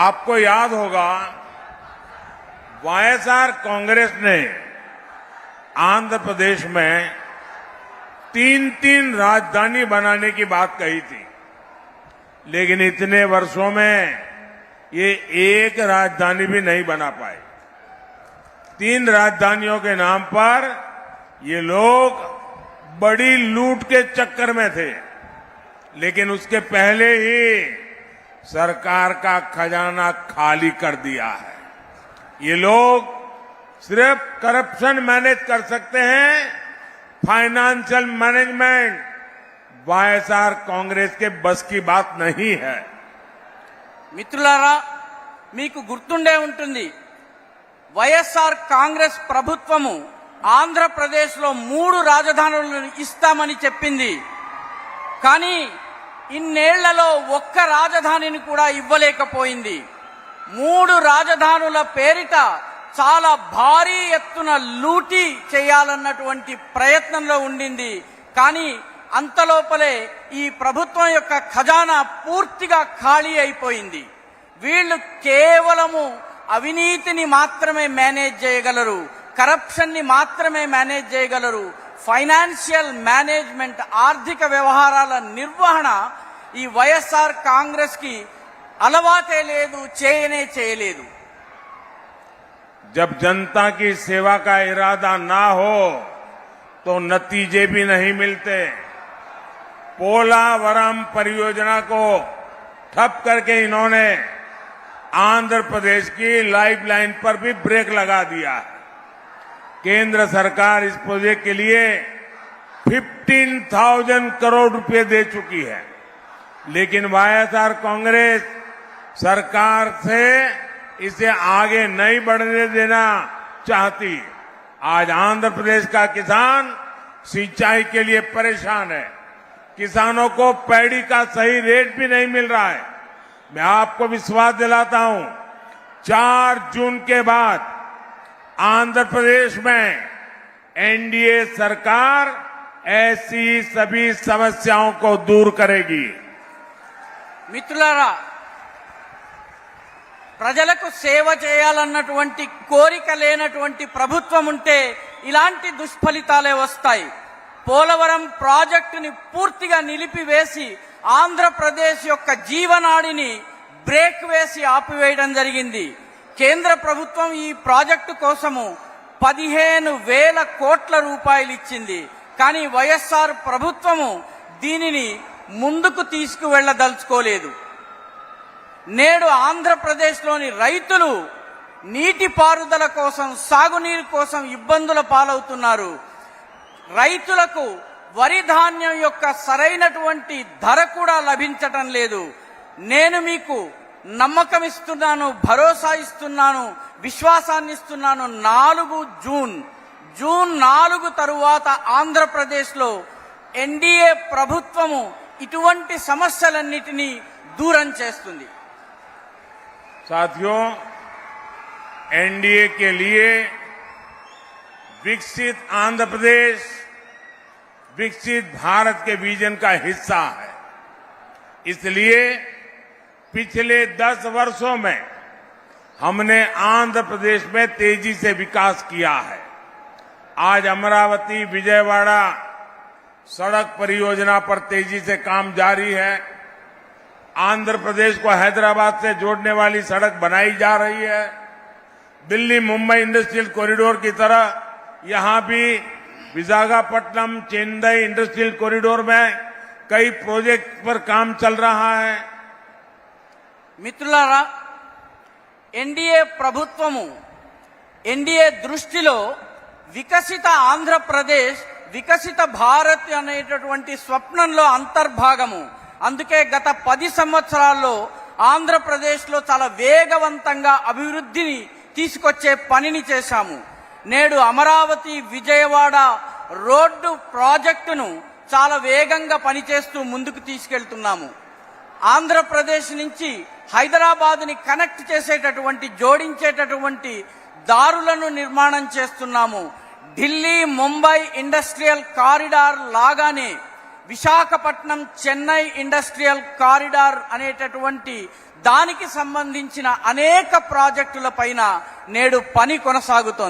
आपको याद होगा वाईएसआर कांग्रेस ने आंध्र प्रदेश में तीन तीन राजधानी बनाने की बात कही थी। लेकिन इतने वर्षों में ये एक राजधानी भी नहीं बना पाए। तीन राजधानियों के नाम पर ये लोग बड़ी लूट के चक्कर में थे। लेकिन उसके पहले ही सरकार का खजाना खाली कर दिया है ये लोग सिर्फ करप्शन मैनेज कर सकते हैं फाइनेंशियल मैनेजमेंट वाईएसआर कांग्रेस के बस की बात नहीं है మిత్రులారా మీకు గుర్తుండే ఉంటుంది వైఎస్ఆర్ కాంగ్రెస్ ప్రభుత్వము ఆంధ్రప్రదేశ్లో మూడు రాజధానులను ఇస్తామని చెప్పింది కానీ ఇన్నేళ్ళలో ఒక్క రాజధానిని కూడా ఇవ్వలేకపోయింది. మూడు రాజధానుల పేరిట చాలా భారీ ఎత్తున లూటీ చేయాలన్నటువంటి ప్రయత్నంలో ఉండింది. కానీ అంతలోపలే ఈ ప్రభుత్వం యొక్క ఖజానా పూర్తిగా ఖాళీ అయిపోయింది. వీళ్ళు కేవలము అవినీతిని మాత్రమే మేనేజ్ చేయగలరు కరప్షన్ని మాత్రమే మేనేజ్ చేయగలరు ఫైనాన్షియల్ మేనేజ్మెంట్ ఆర్థిక వ్యవహారాల నిర్వహణ ఈ వైఎస్ఆర్ కాంగ్రెస్ కి అలవాటే లేదు చేయనే చేయలేదు जब जनता की सेवा का इरादा ना हो तो नतीजे भी नहीं मिलते पोलावरम परियोजना को ठप करके इन्होंने आंध्र प्रदेश की लाइफलाइन पर भी ब्रेक लगा दिया है केंद्र सरकार इस प्रोजेक्ट के लिए 15,000 करोड़ रुपए दे चुकी है। लेकिन वाईएसआर कांग्रेस सरकार से इसे आगे नहीं बढ़ने देना चाहती। आज आंध्र प्रदेश का किसान सिंचाई के लिए परेशान है। किसानों को पैडी का सही रेट भी नहीं मिल रहा है। मैं आपको विश्वास दिलाता हूँ चार जून के बाद आंध्र प्रदेश में एनडीए सरकार ऐसी सभी समस्याओं को दूर करेगी మిత్రులారా ప్రజలకు సేవ చేయాలన్నటువంటి కోరిక లేనటువంటి ప్రభుత్వం ఉంటే ఇలాంటి దుష్ఫలితాలే వస్తాయి పోలవరం ప్రాజెక్టుని పూర్తిగా నిలిపివేసి ఆంధ్రప్రదేశ్ యొక్క జీవనాడిని బ్రేక్ వేసి ఆపివేయడం జరిగింది కేంద్ర ప్రభుత్వం ఈ ప్రాజెక్టు కోసము పదిహేను వేల కోట్ల రూపాయలు ఇచ్చింది. కానీ వైఎస్ఆర్ ప్రభుత్వము దీనిని ముందుకు తీసుకువెళ్ళదలుచుకోలేదు నేడు ఆంధ్రప్రదేశ్లోని రైతులు నీటిపారుదల కోసం సాగునీరు కోసం ఇబ్బందుల పాలవుతున్నారు. రైతులకు వరి ధాన్యం యొక్క సరైనటువంటి ధర కూడా లభించటం లేదు. నేను మీకు నమ్మకం ఇస్తున్నాను భరోసా ఇస్తున్నాను విశ్వాసాన్ని ఇస్తున్నాను నాలుగు జూన్ జూన్ నాలుగు తరువాత ఆంధ్రప్రదేశ్లో ఎన్డీఏ ప్రభుత్వము ఇటువంటి సమస్యలన్నిటినీ దూరం చేస్తుంది साथियों एनडीए के लिए विकसित आंध्र प्रदेश विकसित भारत के विजन का हिस्सा है इसलिए पिछले दस वर्षों में हमने आंध्र प्रदेश में तेज़ी से विकास किया है। आज अमरावती, विजयवाड़ा सड़क परियोजना पर तेज़ी से काम जारी है। आंध्र प्रदेश को हैदराबाद से जोड़ने वाली सड़क बनाई जा रही है। दिल्ली, मुंबई इंडस्ट्रियल कॉरिडोर की तरह यहाँ भी विशाखापट्टनम, चेन्नई इंडस्ट्रियल कॉरिडोर में कई प्रोजेक्ट पर काम चल रहा है। మిత్రులారా ఎన్డీఏ ప్రభుత్వము ఎన్డీఏ దృష్టిలో వికసిత ఆంధ్రప్రదేశ్ వికసిత భారత్ అనేటటువంటి స్వప్నంలో అంతర్భాగము. అందుకే గత పది సంవత్సరాల్లో ఆంధ్రప్రదేశ్లో చాలా వేగవంతంగా అభివృద్ధిని తీసుకొచ్చే పనిని చేశాము. నేడు అమరావతి విజయవాడ రోడ్డు ప్రాజెక్టును చాలా వేగంగా పనిచేస్తూ ముందుకు తీసుకెళ్తున్నాము. ఆంధ్రప్రదేశ్ నుంచి హైదరాబాద్ని కనెక్ట్ చేసేటటువంటి జోడించేటటువంటి దారులను నిర్మాణం చేస్తున్నాము. ఢిల్లీ ముంబై ఇండస్ట్రియల్ కారిడార్ లాగానే విశాఖపట్నం చెన్నై ఇండస్ట్రియల్ కారిడార్ అనేటటువంటి దానికి సంబంధించిన అనేక ప్రాజెక్టుల పైన నేడు పని కొనసాగుతోంది.